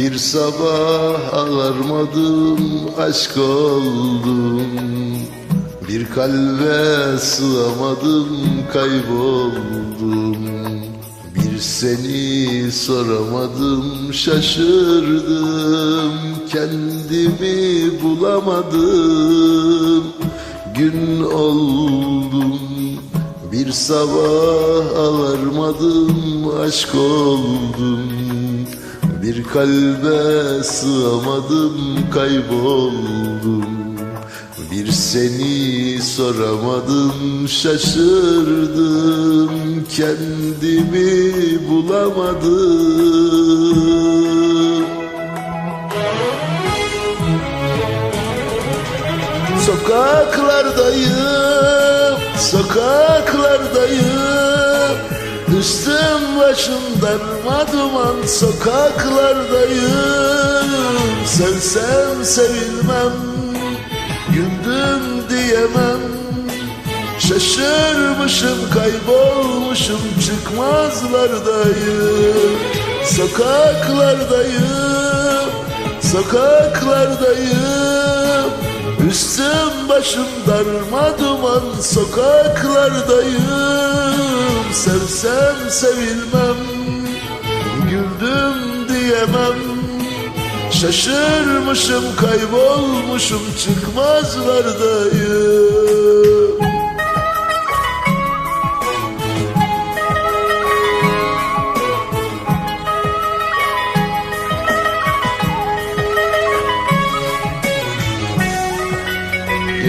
Bir sabah alarmadım aşk oldum. Bir kalbe sığamadım kayboldum. Bir seni soramadım şaşırdım. Kendimi bulamadım. Gün oldum. Bir sabah alarmadım aşk oldum Bir kalbe sığamadım kayboldum. Bir seni soramadım şaşırdım. Kendimi bulamadım. Sokaklardayım, sokaklardayım Başım darma duman sokaklardayım. Sevsem sevilmem, güldüm diyemem. Şaşırmışım, kaybolmuşum, çıkmazlardayım. Sokaklardayım, sokaklardayım. Üstüm başım darma duman sokaklardayım. Sevsem sevilmem, güldüm diyemem. Şaşırmışım, kaybolmuşum, çıkmazlardayım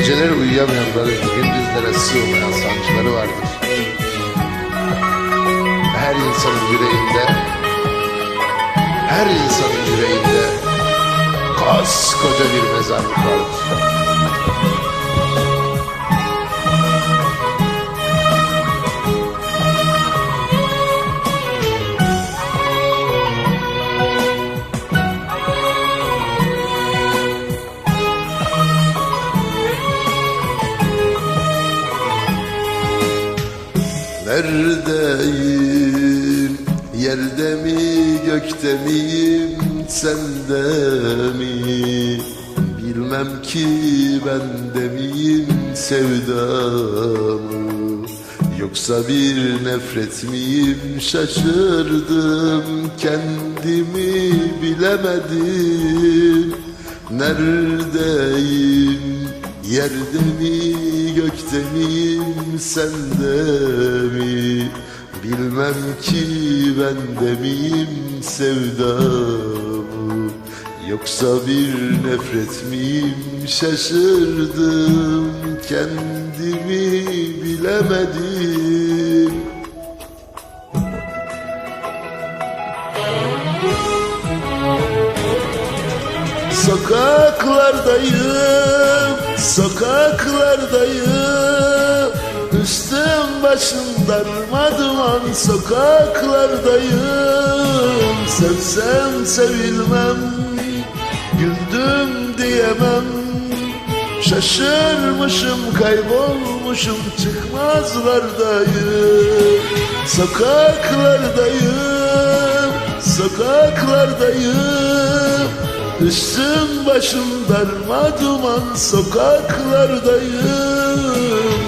Geceleri uyuyamayanların gündüzlere sığmayan sancıları vardır. Her insanın yüreğinde, her insanın yüreğinde koskoca bir mezarlık vardır. Neredeyim? Yerde mi, gökte miyim, sende mi? Bilmem ki bende miyim sevdamı Yoksa bir nefret miyim şaşırdım Kendimi bilemedim Neredeyim? Yerde mi, gökte miyim, sende mi? Bilmem ki bende miyim sevdamı Yoksa bir nefret miyim şaşırdım Kendimi bilemedim Sokaklardayım, sokaklardayım. Üstüm başım darma duman sokaklardayım. Sevsem sevilmem, güldüm diyemem. Şaşırmışım, kaybolmuşum, çıkmazlardayım. Sokaklardayım, sokaklardayım Üstüm başım darma duman sokaklardayım.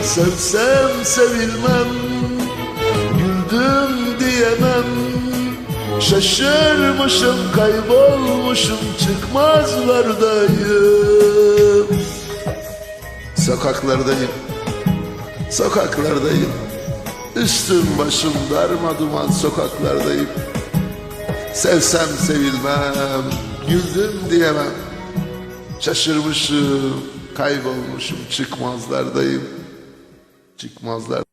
Sevsem sevilmem, güldüm diyemem. Şaşırmışım, kaybolmuşum, çıkmazlardayım. Sokaklardayım, sokaklardayım. Üstüm başım darma duman sokaklardayım. Sevsem sevilmem, güldüm diyemem. Şaşırmışım, kaybolmuşum, çıkmazlardayım. Çıkmazlar